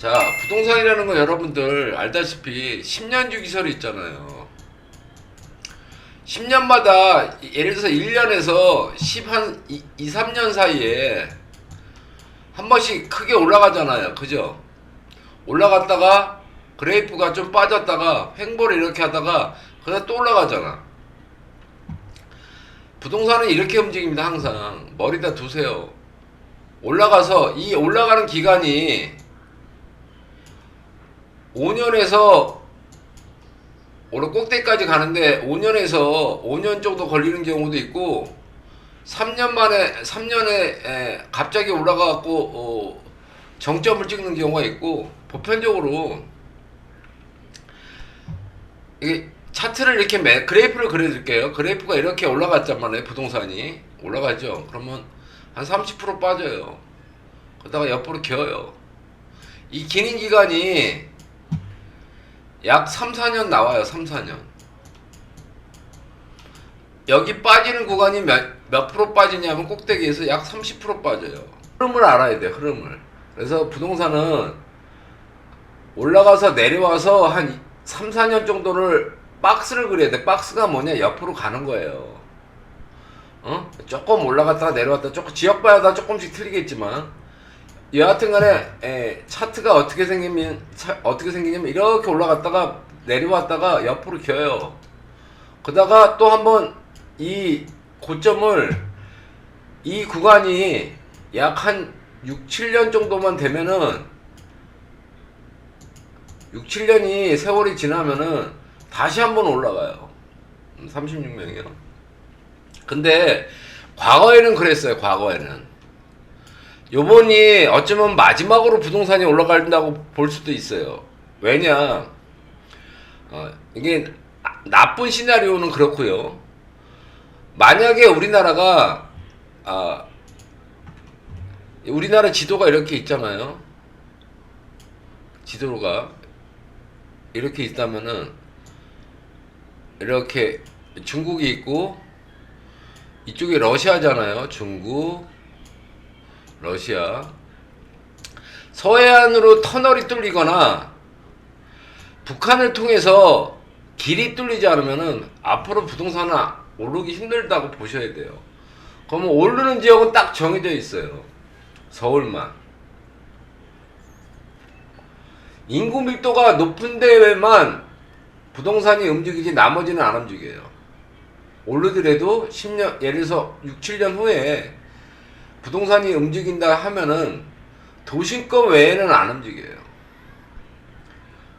자, 부동산이라는 거 여러분들 알다시피 10년 주기설이 있잖아요. 10년마다 예를 들어서 1년에서 10 한 2, 2, 3년 사이에 한 번씩 크게 올라가잖아요. 그죠? 올라갔다가 그래프가 좀 빠졌다가 횡보를 이렇게 하다가 그다음 또 올라가잖아. 부동산은 이렇게 움직입니다. 항상 머리다 두세요. 올라가서 이 올라가는 기간이 5년에서 올해 꼭대기까지 가는데 5년에서 5년 정도 걸리는 경우도 있고 3년 만에 3년에 갑자기 올라가 갖고 어, 정점을 찍는 경우가 있고 보편적으로 이게 차트를 이렇게 매, 그래프를 그려드릴게요. 그래프가 이렇게 올라갔단 말이에요. 부동산이 올라가죠. 그러면 한 30% 빠져요. 그러다가 옆으로 겨요. 이 기능 기간이 약 3, 4년 나와요. 3, 4년. 여기 빠지는 구간이 몇, 몇 프로 빠지냐면 꼭대기에서 약 30% 빠져요. 흐름을 알아야 돼, 흐름을. 그래서 부동산은 올라가서 내려와서 한 3, 4년 정도를 박스를 그려야 돼. 박스가 뭐냐? 옆으로 가는 거예요. 어? 조금 올라갔다가 내려왔다 조금 지역마다 조금씩 틀리겠지만 여하튼 간에 에, 차트가 어떻게 생기면 차- 어떻게 생기냐면 이렇게 올라갔다가 내려왔다가 옆으로 겨요. 그다가 또 한번 이 고점을 이 구간이 약 한 6, 7년 정도만 되면은 6, 7년이 세월이 지나면은 다시 한번 올라가요. 36명이요. 근데 과거에는 그랬어요. 과거에는. 요번이 어쩌면 마지막으로 부동산이 올라간다고 볼 수도 있어요. 왜냐? 어, 이게 나- 나쁜 시나리오는 그렇고요. 만약에 우리나라가 아 우리나라 지도가 이렇게 있잖아요. 지도가 이렇게 있다면은 이렇게 중국이 있고 이쪽이 러시아잖아요. 중국, 러시아. 서해안으로 터널이 뚫리거나 북한을 통해서 길이 뚫리지 않으면은 앞으로 부동산은 오르기 힘들다고 보셔야 돼요. 그러면 오르는 지역은 딱 정해져 있어요. 서울만. 인구 밀도가 높은 데에만 부동산이 움직이지 나머지는 안 움직여요. 오르더라도 10년, 예를 들어서 6, 7년 후에 부동산이 움직인다 하면은 도심권 외에는 안 움직여요.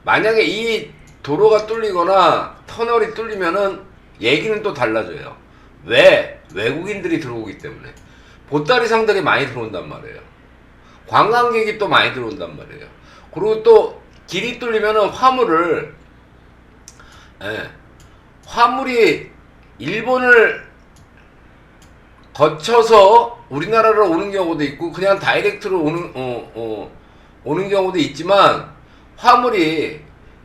만약에 이 도로가 뚫리거나 터널이 뚫리면은 얘기는 또 달라져요. 왜? 외국인들이 들어오기 때문에. 보따리 상들이 많이 들어온단 말이에요. 관광객이 또 많이 들어온단 말이에요. 그리고 또 길이 뚫리면은 화물을 예, 화물이 일본을 거쳐서 우리나라로 오는 경우도 있고 그냥 다이렉트로 오는 어, 어, 오는 경우도 있지만 화물이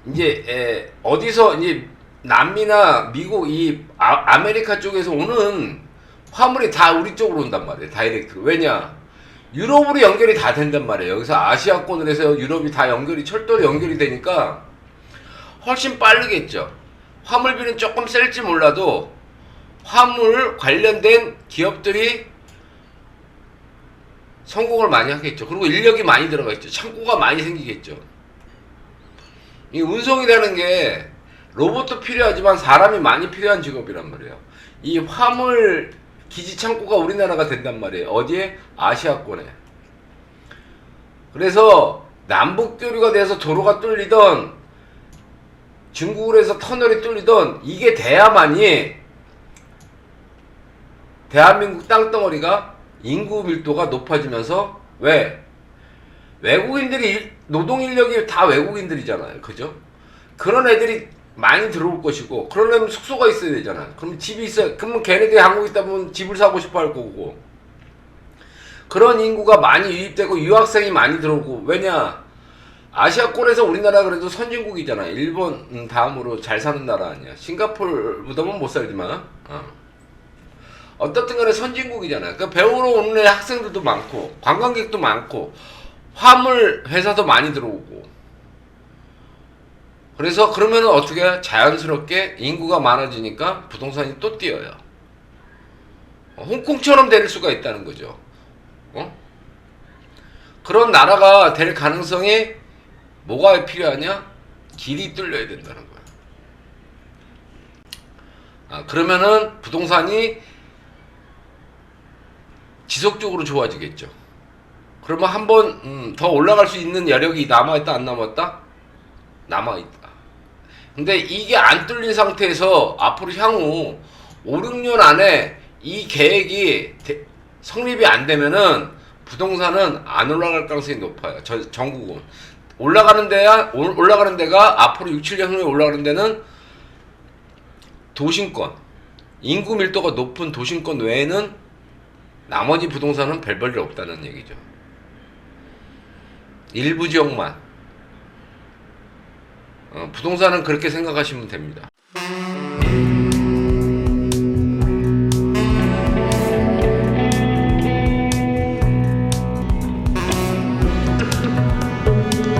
이제 에, 어디서 이제 남미나 미국 이 아, 아메리카 쪽에서 오는 화물이 다 우리 쪽으로 온단 말이에요 다이렉트로. 왜냐? 유럽으로 연결이 다 된단 말이에요. 여기서 아시아권을 해서 유럽이 다 연결이 철도로 연결이 되니까 훨씬 빠르겠죠. 화물비는 조금 셀지 몰라도 화물 관련된 기업들이 성공을 많이 하겠죠. 그리고 인력이 많이 들어가겠죠. 창고가 많이 생기겠죠. 이 운송이라는 게 로봇도 필요하지만 사람이 많이 필요한 직업이란 말이에요. 이 화물 기지 창고가 우리나라가 된단 말이에요. 어디에? 아시아권에. 그래서 남북 교류가 돼서 도로가 뚫리던 중국으로 해서 터널이 뚫리던 이게 돼야만이 대한민국 땅덩어리가 인구 밀도가 높아지면서 왜 외국인들이 일- 노동 인력이 다 외국인들이잖아요, 그죠? 그런 애들이 많이 들어올 것이고 그러려면 숙소가 있어야 되잖아요. 그럼 집이 있어야 그러면 걔네들이 한국에 있다 보면 집을 사고 싶어 할 거고 그런 인구가 많이 유입되고 유학생이 많이 들어오고 왜냐 아시아권에서 우리나라 그래도 선진국이잖아. 일본 음, 다음으로 잘 사는 나라 아니야. 싱가포르보다는 못 살지만. 어. 어떻든 간에 선진국이잖아. 그러니까 배우러 오는 애 학생들도 많고 관광객도 많고 화물 회사도 많이 들어오고 그래서 그러면은 어떻게? 자연스럽게 인구가 많아지니까 부동산이 또 뛰어요. 어, 홍콩처럼 될 수가 있다는 거죠. 어? 그런 나라가 될 가능성이 뭐가 필요하냐? 길이 뚫려야 된다는 거야. 아, 그러면은 부동산이 지속적으로 좋아지겠죠. 그러면 한번 음, 더 올라갈 수 있는 여력이 남아있다 안 남았다? 남아있다. 근데 이게 안 뚫린 상태에서 앞으로 향후 5, 6년 안에 이 계획이 대- 성립이 안 되면은 부동산은 안 올라갈 가능성이 높아요. 저, 전국은. 올라가는 데야, 올- 올라가는 데가 앞으로 6, 7년 후에 올라가는 데는 도심권, 인구 밀도가 높은 도심권 외에는 나머지 부동산은 별 볼일 없다는 얘기죠. 일부 지역만. 어, 부동산은 그렇게 생각하시면 됩니다.